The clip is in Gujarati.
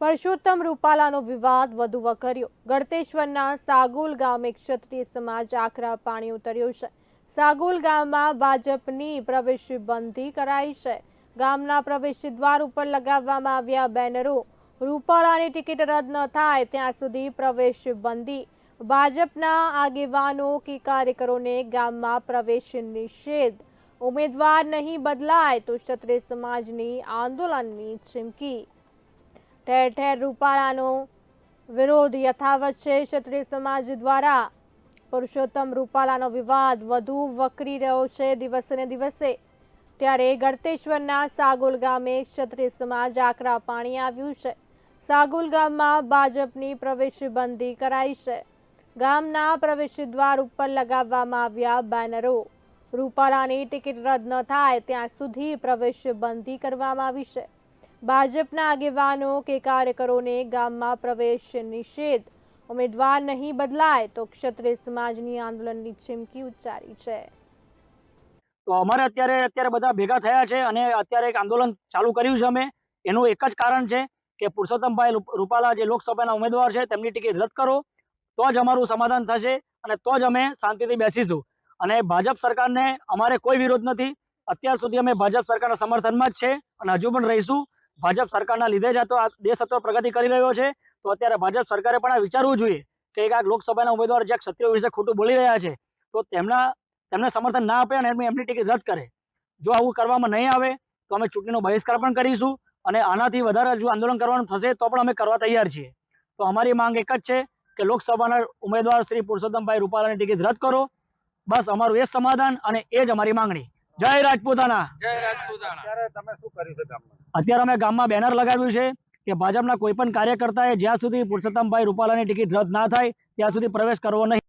પરસોત્તમ રૂપાલાનો વિવાદ વધુ વકર્યો. ગળતેશ્વરના સાગુલ ગામે ક્ષત્રિય સમાજ આકરા પાણી ઉતર્યો છે. સાગુલ ગામમાં ભાજપની પ્રવેશ બંધી કરાઈ છે. ગામના પ્રવેશ દ્વાર ઉપર લગાવવામાં આવ્યા બેનરો. રૂપાલાની ટિકિટ રદ ન થાય ત્યાં સુધી પ્રવેશ બંધી ભાજપના આગેવાનો કે કાર્યકરોને ગામમાં પ્રવેશ નિષેધ. ઉમેદવાર નહીં બદલાય તો ક્ષત્રિય સમાજની આંદોલનની ચીમકી. ઠેર ઠેર રૂપાલાનો વિરોધ યથાવત છે. ક્ષત્રિય સમાજ દ્વારા પુરુષોત્તમ રૂપાલાનો વિવાદ વધુ વકરી રહ્યો છે. દિવસે દિવસે ત્યારે ગળતેશ્વરના સાગુલ ગામે ક્ષત્રિય સમાજ આકરા પાણી આવ્યું છે. સાગુલ ગામમાં ભાજપની પ્રવેશબંધી કરાઈ છે. ગામના પ્રવેશ દ્વાર ઉપર લગાવવામાં આવ્યા બેનરો. રૂપાલાની ટિકિટ રદ ન થાય ત્યાં સુધી પ્રવેશબંધી કરવામાં આવી છે. ભાજપના આગેવાનો કે કાર્યકરોને ગામમાં પ્રવેશ નિષેધ. ઉમેદવાર નહીં બદલાય તો ક્ષત્રિય સમાજની આંદોલનની ચીમકી ઉચ્ચારી છે. તો અમારે અત્યારે અત્યારે બધા ભેગા થયા છે અને અત્યારે એક આંદોલન ચાલુ કર્યું છે અમે. એનું એક જ કારણ છે કે પુરુષોત્તમભાઈ રૂપાલા જે લોકસભાના ઉમેદવાર છે, તેમની ટિકિટ રદ કરો, તો જ અમારું સમાધાન થશે અને તો જ અમે શાંતિથી બેસીશું. અને ભાજપ સરકારને અમારે કોઈ વિરોધ નથી. અત્યાર સુધી અમે ભાજપ સરકારના સમર્થનમાં જ છે અને હજુ પણ રહીશું. ભાજપ સરકારના લીધે જ આ દેશ અત્યારે પ્રગતિ કરી રહ્યો છે. તો અત્યારે ભાજપ સરકારે પણ આ વિચારવું જોઈએ કે એક લોકસભાના ઉમેદવાર જે ક્ષત્રિયો વિશે ખોટું બોલી રહ્યા છે, તો તેમના, તેમને સમર્થન ના આપે અને એમની ટિકિટ રદ કરે. જો આવું કરવામાં નહીં આવે, તો અમે ચૂંટણીનો બહિષ્કાર પણ કરીશું અને આનાથી વધારે જો આંદોલન કરવાનું થશે, તો પણ અમે કરવા તૈયાર છીએ. તો અમારી માંગ એક જ છે કે લોકસભાના ઉમેદવાર શ્રી પુરુષોત્તમભાઈ રૂપાલાની ટિકિટ રદ કરો. બસ અમારું એ જ સમાધાન અને એ જ અમારી માંગણી. જય રાજપૂતાના. જય અત્યારે તમે શું કર્યું છે ગામમાં? અત્યારે અમે ગામમાં બેનર લગાવ્યું છે કે ભાજપના કોઈ પણ કાર્યકર્તાએ જ્યાં સુધી પુરુષોત્તમભાઈ રૂપાલાની ટિકિટ રદ ના થાય ત્યાં સુધી પ્રવેશ કરવો નહીં.